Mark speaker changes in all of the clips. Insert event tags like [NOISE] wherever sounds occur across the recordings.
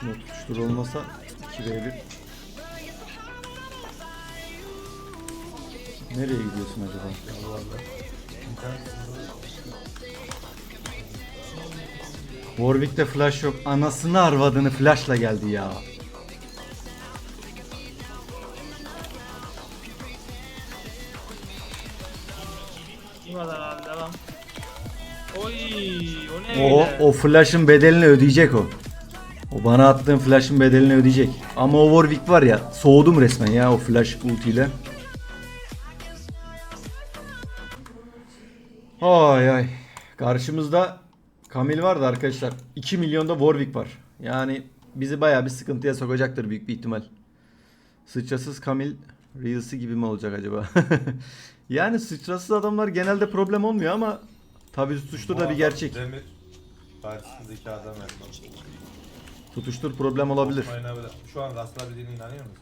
Speaker 1: Aslında tutuştur olmasa 2v1. Nereye gidiyorsun acaba? Warwick'te flash yok. Anasını arvadını flashla geldi ya.
Speaker 2: Bu kadar abi devam. Oy o ne
Speaker 1: O,
Speaker 2: öyle?
Speaker 1: o flash'ın bedelini ödeyecek o. O bana attığın flash'ın bedelini ödeyecek. Ama o Warwick var ya soğudum resmen ya o flash ultiyle. Ay ay. Karşımızda Kamil vardı arkadaşlar. 2 milyonda Warwick var. Yani bizi bayağı bir sıkıntıya sokacaktır büyük bir ihtimal. Sıçrasız Kamil Reels'i gibi mi olacak acaba? [LAUGHS] yani sıçrasız adamlar genelde problem olmuyor ama tabii tutuştur da bir gerçek.
Speaker 3: Demir. Karşısındaki adam yapmam.
Speaker 1: Tutuştur problem olabilir.
Speaker 3: Oynayabilir. Şu an rastlayabildiğine inanıyor musun?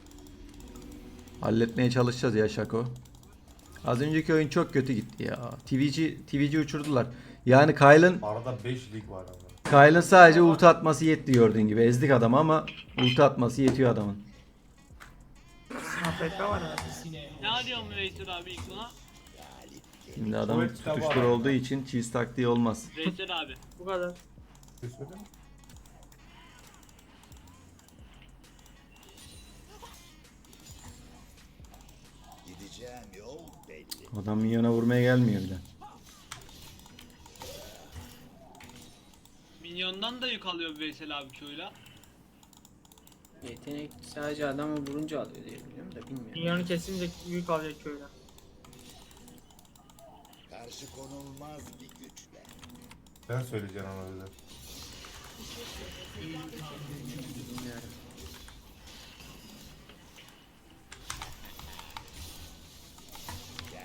Speaker 1: Halletmeye çalışacağız ya Şako. Az önceki oyun çok kötü gitti ya. TVC, TVC uçurdular. Yani Kyle'ın
Speaker 3: Arada 5 lig var ama.
Speaker 1: Kyle'ın sadece ulti atması yetti gördüğün gibi. Ezdik adamı ama ulti atması yetiyor adamın.
Speaker 2: APK var abi.
Speaker 4: Ne diyorsun Veysel abi ilk buna?
Speaker 1: Şimdi
Speaker 3: tabii
Speaker 1: tutuştur olduğu için cheese taktiği olmaz.
Speaker 4: Veysel abi.
Speaker 2: Bu kadar.
Speaker 3: Bir söyle mi?
Speaker 1: Adam minyona vurmaya gelmiyor bile.
Speaker 4: Minyondan da yük alıyor Veysel abi Q'yla.
Speaker 5: Yetenek sadece adamı vurunca alıyor diye biliyorum da bilmiyorum.
Speaker 2: Minyonu kesince büyük alacak köyden.
Speaker 6: Karşı konulmaz bir güçle.
Speaker 3: Sen söyleyeceksin ona bize.
Speaker 5: Bilmiyorum.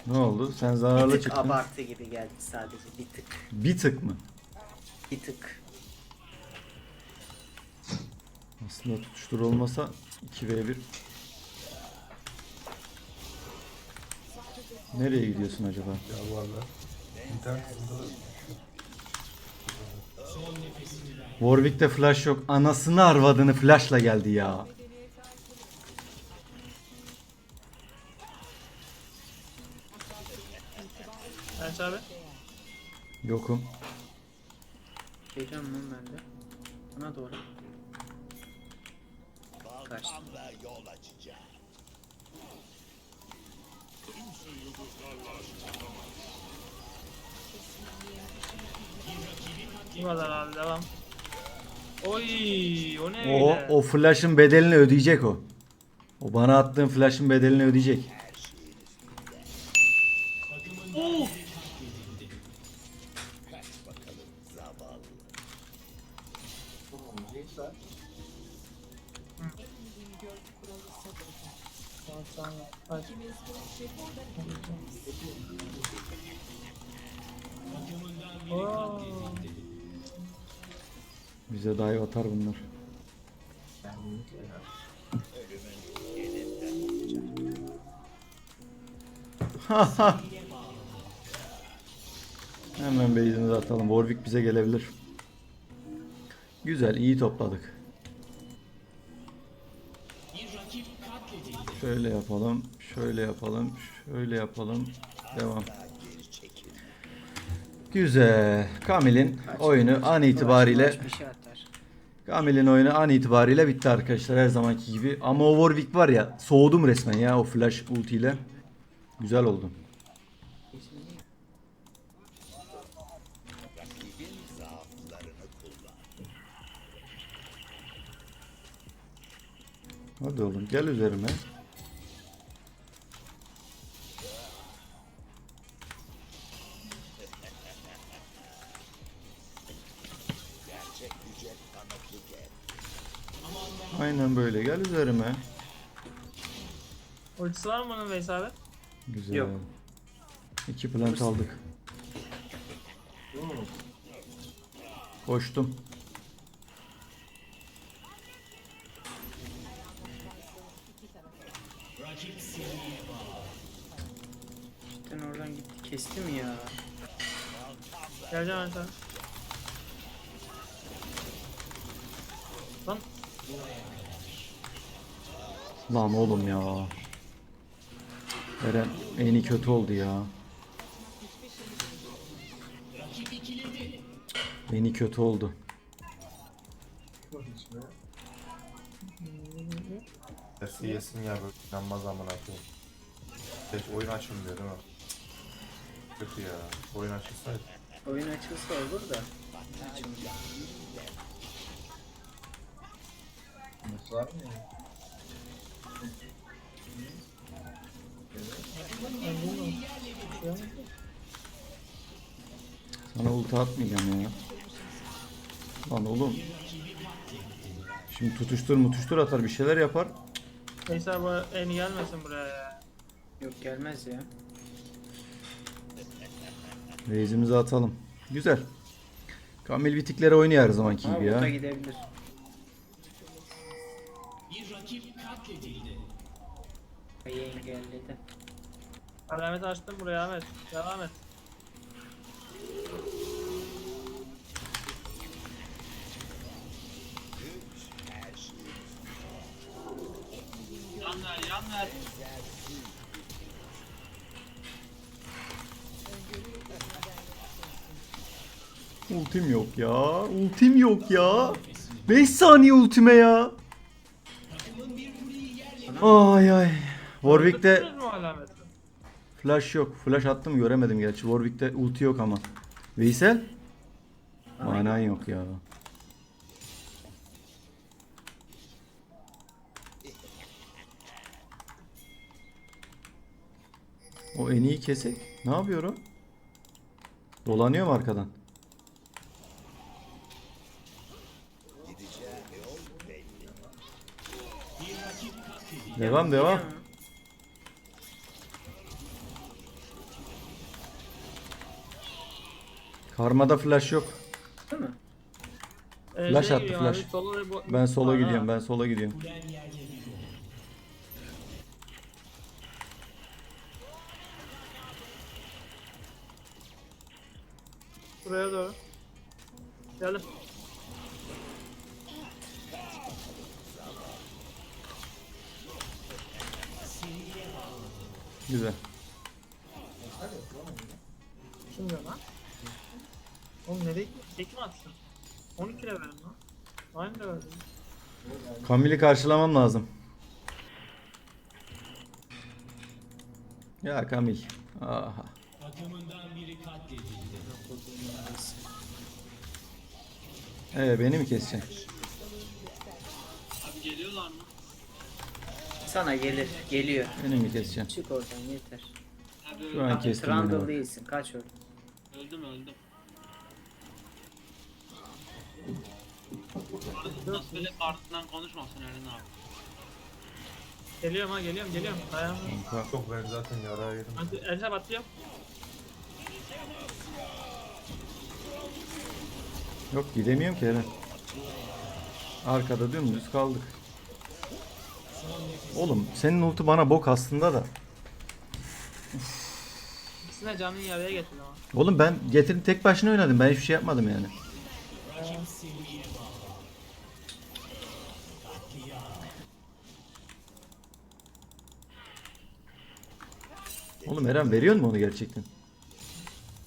Speaker 1: Ne oldu? Sen
Speaker 5: Bir
Speaker 1: zararlı
Speaker 5: tık
Speaker 1: çıktın.
Speaker 5: abartı gibi geldi sadece bir tık.
Speaker 1: Bir tık mı?
Speaker 5: Bir tık.
Speaker 1: Aslında tutuştur olmasa 2v1. Nereye gidiyorsun acaba?
Speaker 3: Ya. İnternet hızında
Speaker 1: Warwick'te flash yok. Anasını arvadını flashla geldi ya.
Speaker 2: Ernst abi.
Speaker 1: Yokum.
Speaker 5: Geliyorum lan ben de. Buna doğru.
Speaker 6: Baltamla yol açacağım.
Speaker 2: Bu kadar abi devam. Oy o ne
Speaker 1: O,
Speaker 2: öyle?
Speaker 1: o flash'ın bedelini ödeyecek o. O bana attığın flash'ın bedelini ödeyecek.
Speaker 2: Kaç. Oo.
Speaker 1: Bize dive atar bunlar. [LAUGHS] Hemen base'imizi atalım. Warwick bize gelebilir. Güzel, iyi topladık. Şöyle yapalım, şöyle yapalım, şöyle yapalım. Devam. Güzel. Kamil'in oyunu an itibariyle
Speaker 5: şey.
Speaker 1: Kamil'in oyunu an itibariyle bitti arkadaşlar her zamanki gibi. Ama o Warwick var ya soğudum resmen ya o flash ultiyle. Güzel oldu. Hadi oğlum gel üzerime.
Speaker 2: Ultisi var mı onun Veysel abi?
Speaker 1: Güzel.
Speaker 5: Yok.
Speaker 1: İki plant aldık. Koştum.
Speaker 5: Cidden oradan gitti kesti mi ya?
Speaker 2: Geleceğim Ernst abi. Lan
Speaker 1: Lan oğlum ya. Eren en iyi kötü oldu ya. En iyi kötü oldu.
Speaker 3: Dersi yesin ya böyle inanmaz amına koyayım. Hiç oyun açılmıyor değil mi? Kötü ya. Oyun açılsaydı.
Speaker 5: Oyun açılsa olur da. Açılmıyor.
Speaker 1: Sana ulti atmayacağım ya. Lan oğlum. Şimdi tutuştur mutuştur atar bir şeyler yapar.
Speaker 2: Neyse bu en gelmesin buraya ya.
Speaker 5: Yok gelmez ya.
Speaker 1: Reisimizi atalım. Güzel. Kamil bitikleri oynuyor her zamanki
Speaker 5: Ama
Speaker 1: gibi ya.
Speaker 5: gidebilir. Ayı engelledi.
Speaker 2: Alamet açtım buraya Ahmet. Devam et.
Speaker 4: Yan
Speaker 1: Ultim yok ya. Ultim yok ya. 5 saniye ultime ya. Ay ay. Warwick'te flash yok. Flash attım göremedim gerçi. Warwick'te ulti yok ama. Veysel? Manan yok ya. O en iyi kesek. Ne yapıyor o? Dolanıyor mu arkadan? Devam devam. Karmada flash yok.
Speaker 5: Değil mi?
Speaker 2: Ee,
Speaker 1: Flash
Speaker 2: şeye
Speaker 1: attı,
Speaker 2: gidiyorum
Speaker 1: flash.
Speaker 2: abi, sola ve bu-
Speaker 1: Ben sola
Speaker 2: Aha.
Speaker 1: gidiyorum. Ben sola gidiyorum.
Speaker 2: Buraya doğru. Geldim.
Speaker 1: Güzel.
Speaker 2: Şimdi lan. Oğlum nereye gidiyor? Tek mi atsın? 12 lira verin lan. Aynı lira verin.
Speaker 1: Kamil'i karşılamam lazım. Ya Kamil. Aha. Ee beni mi keseceksin?
Speaker 4: Abi geliyorlar mı?
Speaker 5: Sana gelir. Geliyor.
Speaker 1: Beni mi keseceksin?
Speaker 5: Çık oradan yeter.
Speaker 4: Abi
Speaker 1: Şu an kestim beni
Speaker 5: Trundle
Speaker 1: bak.
Speaker 5: değilsin. Kaç oradan.
Speaker 4: Öldüm öldüm. Nasıl böyle ardından konuşmasın Eren abi.
Speaker 2: Geliyorum ha geliyorum geliyorum. Dayan.
Speaker 1: Kanka,
Speaker 3: Çok ben zaten yara yedim.
Speaker 2: Hadi Elsa batıyor.
Speaker 1: Yok gidemiyorum ki Eren. Arkada dümdüz kaldık. Oğlum senin ulti bana bok aslında da.
Speaker 2: İkisine canını yarıya getir ama.
Speaker 1: Oğlum ben getirdim tek başına oynadım. Ben hiçbir şey yapmadım yani. Oğlum Eren veriyor mu onu gerçekten?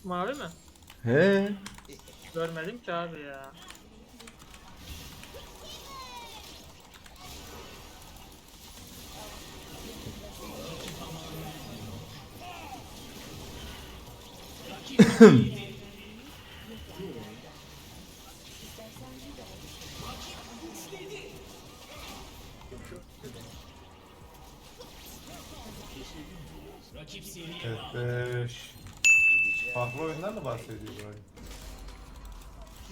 Speaker 2: Mavi mi?
Speaker 1: He.
Speaker 2: Görmedim ki abi ya.
Speaker 3: Evet 5. Farklı oyundan mı bahsediyor?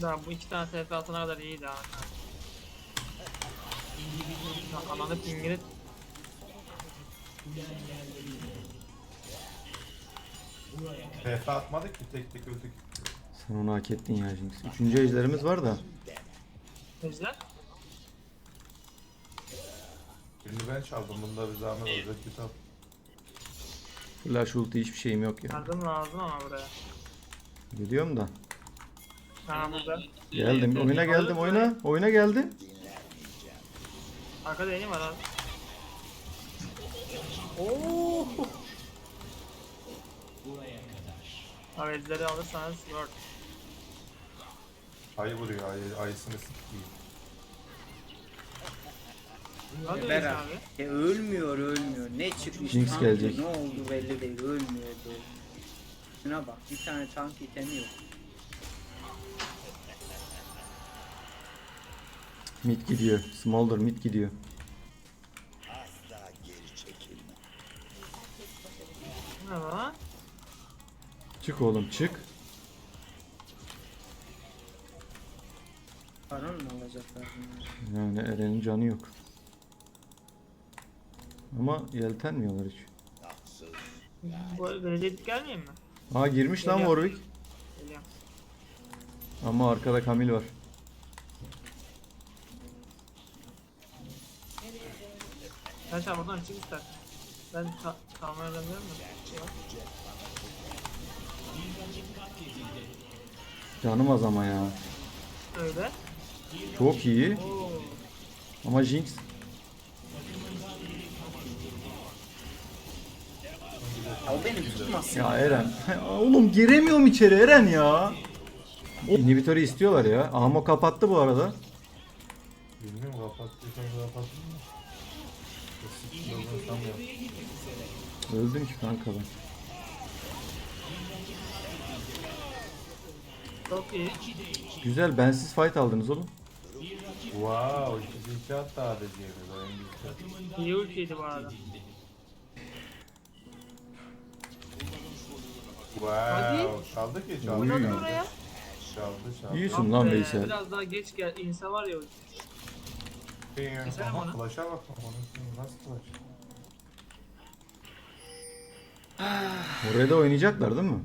Speaker 2: Daha bu iki tane TF altına kadar iyiydi ha. Ananı pingini
Speaker 3: TF atmadık ki tek tek öldük.
Speaker 1: Sen onu hak ettin ya Jinx. Üçüncü ejderimiz var da.
Speaker 2: Ejder.
Speaker 3: Birini ben çaldım. Bunda bir zahmet olacak kitap.
Speaker 1: Flash ulti hiçbir şeyim yok ya.
Speaker 2: Yardım lazım ama buraya.
Speaker 1: Geliyorum da.
Speaker 2: Ha burada.
Speaker 1: Geldim. Oyuna geldim oyuna. Oyuna geldim.
Speaker 2: Arkada yeni var abi. Oo. Abi elleri alırsanız word.
Speaker 3: Ayı vuruyor ayı, ayısını sikeyim.
Speaker 2: Hadi öyleyse
Speaker 5: abi.
Speaker 2: abi.
Speaker 5: Ya ölmüyor ölmüyor. Ne çıkmış
Speaker 1: Jinx
Speaker 5: tank
Speaker 1: gelecek.
Speaker 5: Ne oldu belli değil. Ölmüyordu. Şuna bak bir tane tank itemi yok.
Speaker 1: Mid gidiyor. Smolder mid gidiyor.
Speaker 2: Lan?
Speaker 1: Çık oğlum çık.
Speaker 5: Paran mı alacaklar bunlar?
Speaker 1: Yani Eren'in canı yok. Ama yeltenmiyorlar hiç.
Speaker 2: Bu belediye gidip gelmeyeyim mi?
Speaker 1: Aa girmiş lan
Speaker 2: Geliyor.
Speaker 1: Warwick.
Speaker 2: Geliyorum.
Speaker 1: Ama arkada Kamil var.
Speaker 2: Kaç buradan çık istersen. Ben ta kalmaya dönüyorum da.
Speaker 1: Canım az ama ya.
Speaker 2: Öyle.
Speaker 1: Çok iyi.
Speaker 2: Oo.
Speaker 1: Ama Jinx
Speaker 5: O beni tutmasın.
Speaker 1: ya Eren. [LAUGHS] Oğlum giremiyorum içeri Eren ya. İnhibitörü istiyorlar ya. Amo kapattı bu arada.
Speaker 3: Bilmiyorum kapattıysan kapattın mı?
Speaker 1: Öldüm ki kanka ben.
Speaker 2: Çok iyi.
Speaker 1: Güzel bensiz fight aldınız oğlum.
Speaker 3: Wow, 2'de 2 hatta en güzel.
Speaker 2: İyi ultiydi bu arada.
Speaker 3: Wow, çaldı ki çaldı.
Speaker 2: Oynadı
Speaker 3: çaldı.
Speaker 2: oraya.
Speaker 3: Çaldı çaldı.
Speaker 1: İyisin lan
Speaker 2: be,
Speaker 1: Veysel.
Speaker 2: Biraz daha geç gel. İnse var ya ulti. Keselim
Speaker 3: Aha,
Speaker 2: onu.
Speaker 3: Flash'a bak onun nasıl flash?
Speaker 1: Oraya da oynayacaklar değil mi?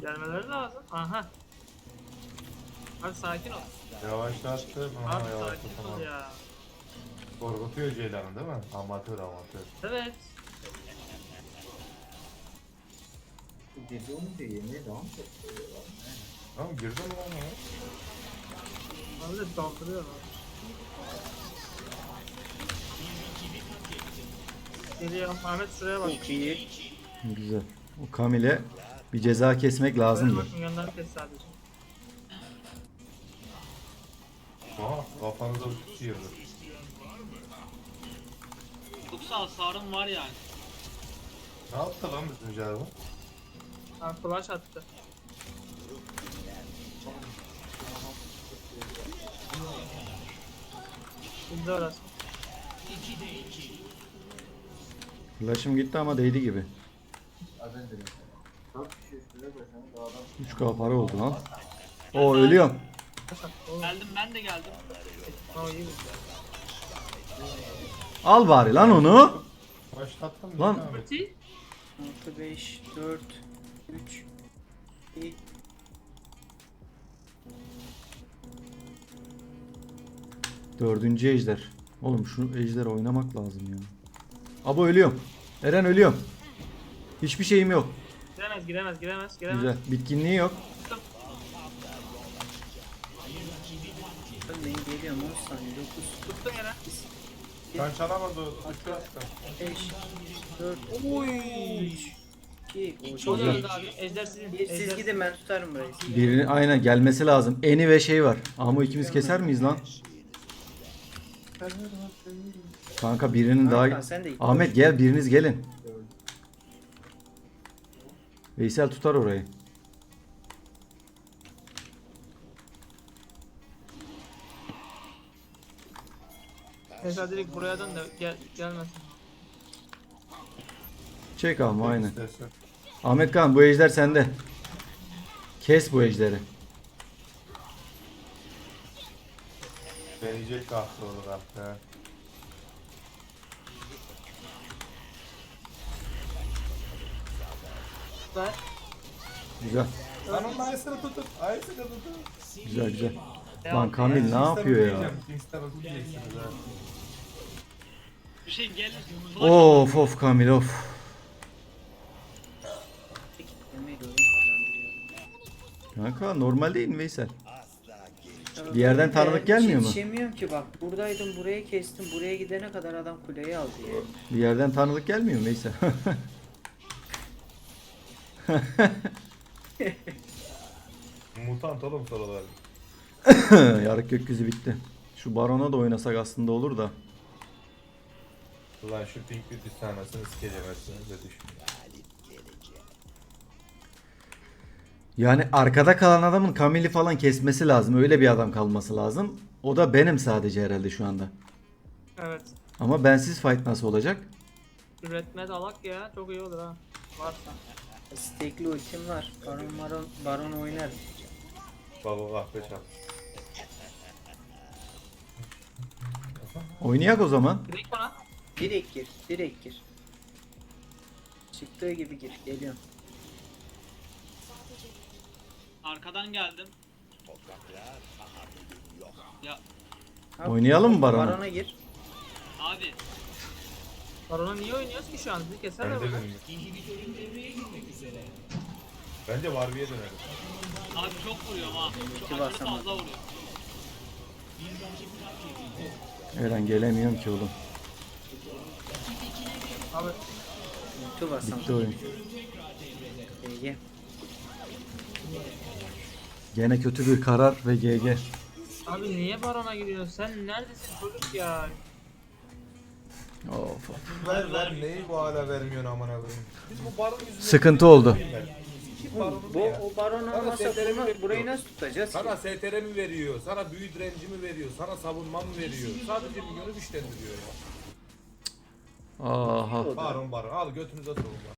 Speaker 2: Gelmeleri lazım. Aha. Abi sakin ol.
Speaker 3: Yavaşlattı. Aha
Speaker 2: Abi sakin ol ya.
Speaker 3: Korkutuyor Ceylan'ı değil mi? Amatör amatör.
Speaker 2: Evet.
Speaker 3: Tamam girdi mi lan o?
Speaker 2: Abi de dolduruyor abi. Geliyorum. Ahmet şuraya bak.
Speaker 5: İyi.
Speaker 1: Güzel. O Kamil'e bir ceza kesmek lazımdı.
Speaker 2: Bakın yandan kes sadece.
Speaker 3: Aha kafanıza yırdı.
Speaker 4: Yoksa hasarım var yani.
Speaker 3: Ne yaptı lan bizim Jarvan?
Speaker 2: Abi flash attı. Şimdi orası.
Speaker 1: Flash'ım gitti ama değdi gibi. 3K para oldu lan. O ölüyorum.
Speaker 4: Geldim ben de geldim.
Speaker 1: Al bari lan onu.
Speaker 3: Başlattım
Speaker 1: Lan.
Speaker 2: Ulti.
Speaker 5: 6, 5, 4, 3, 2,
Speaker 1: Dördüncü ejder. Oğlum şu ejder oynamak lazım ya. Abo ölüyorum. Eren ölüyorum. Hiçbir şeyim yok.
Speaker 2: Giremez giremez giremez giremez.
Speaker 1: Güzel. Bitkinliği yok.
Speaker 5: Ölmeyin geliyorum 10 saniye 9,
Speaker 2: Tuttum yere.
Speaker 3: Ben çalamadı. Uçtu attı.
Speaker 5: 5, 4,
Speaker 2: Oy.
Speaker 5: 2,
Speaker 2: Çok
Speaker 1: Güzel.
Speaker 2: öldü abi. Ejder sizin.
Speaker 5: Siz gidin ben tutarım burayı.
Speaker 1: Birini aynen gelmesi lazım. Eni ve şey var. Ama ikimiz keser miyiz lan? Kanka birinin
Speaker 5: Hakan,
Speaker 1: daha...
Speaker 5: sen de git.
Speaker 1: Ahmet gel biriniz gelin. Veysel tutar orayı.
Speaker 2: Ejder direkt buraya dön de gel, gelmesin.
Speaker 1: Çek ama aynen.
Speaker 3: İstersen.
Speaker 1: Ahmet Kan bu ejder sende. Kes bu ejderi.
Speaker 3: Deneyecek kahve olur kahve.
Speaker 2: Ver.
Speaker 1: Güzel.
Speaker 3: Lan onun ayısını tutun. Ayısını tutun.
Speaker 1: Güzel güzel. Lan Kamil ne yapıyor ya?
Speaker 4: Bir şey gel.
Speaker 1: Of of Kamil of. Kanka normal değil mi Veysel? Bir yerden tanıdık gelmiyor mu?
Speaker 5: Yetişemiyorum ki bak. Buradaydım buraya kestim. Buraya gidene kadar adam kuleyi aldı ya.
Speaker 1: Bir yerden tanıdık gelmiyor mu neyse. [LAUGHS]
Speaker 3: Mutant oğlum sorular. [LAUGHS]
Speaker 1: Yarık gökyüzü bitti. Şu barona da oynasak aslında olur da.
Speaker 3: Ulan şu pink beauty sahnesini sikeceğim hepsini de düşün.
Speaker 1: Yani arkada kalan adamın Kamil'i falan kesmesi lazım. Öyle bir adam kalması lazım. O da benim sadece herhalde şu anda.
Speaker 2: Evet.
Speaker 1: Ama bensiz fight nasıl olacak?
Speaker 2: Üretme dalak ya. Çok iyi olur ha. Varsa.
Speaker 5: Stekli ultim var. Baron baron, baron oynar.
Speaker 3: Baba kahve çal.
Speaker 1: Oynayak o zaman.
Speaker 2: Direkt bana.
Speaker 5: Direkt gir. Direkt gir. Çıktığı gibi gir. Geliyorum.
Speaker 4: Arkadan geldim. Ya
Speaker 5: Abi,
Speaker 1: Oynayalım mı barona?
Speaker 5: Barona gir.
Speaker 4: abi
Speaker 2: Barona niye oynuyoruz ki şu an? Bizi keserler
Speaker 3: Bence
Speaker 2: mi?
Speaker 3: de Bence Barbie'ye dönelim.
Speaker 4: abi çok vuruyorum ha. Çok aşırı
Speaker 5: basamadım.
Speaker 4: fazla vuruyor.
Speaker 1: Eren gelemiyorum ki oğlum.
Speaker 2: Abi
Speaker 5: Ulti basam.
Speaker 1: Bitti oyun.
Speaker 5: GG.
Speaker 1: Gene kötü bir karar ve GG.
Speaker 2: Abi niye barona gidiyorsun? Sen neredesin çocuk ya?
Speaker 1: Of.
Speaker 3: Ver ver neyi bu hala vermiyorsun amına koyayım. Biz bu baron yüzünden
Speaker 1: Sıkıntı oldu.
Speaker 3: Baronu
Speaker 5: Bu o baron
Speaker 3: Sana setleri
Speaker 5: bunu, burayı nasıl tutacağız ki?
Speaker 3: Sana STR mi veriyor? Sana büyü direnci mi veriyor? Sana savunma mı veriyor? Sadece milyonu güçlendiriyor ya.
Speaker 1: Aha.
Speaker 3: Baron baron al götünüze sokun.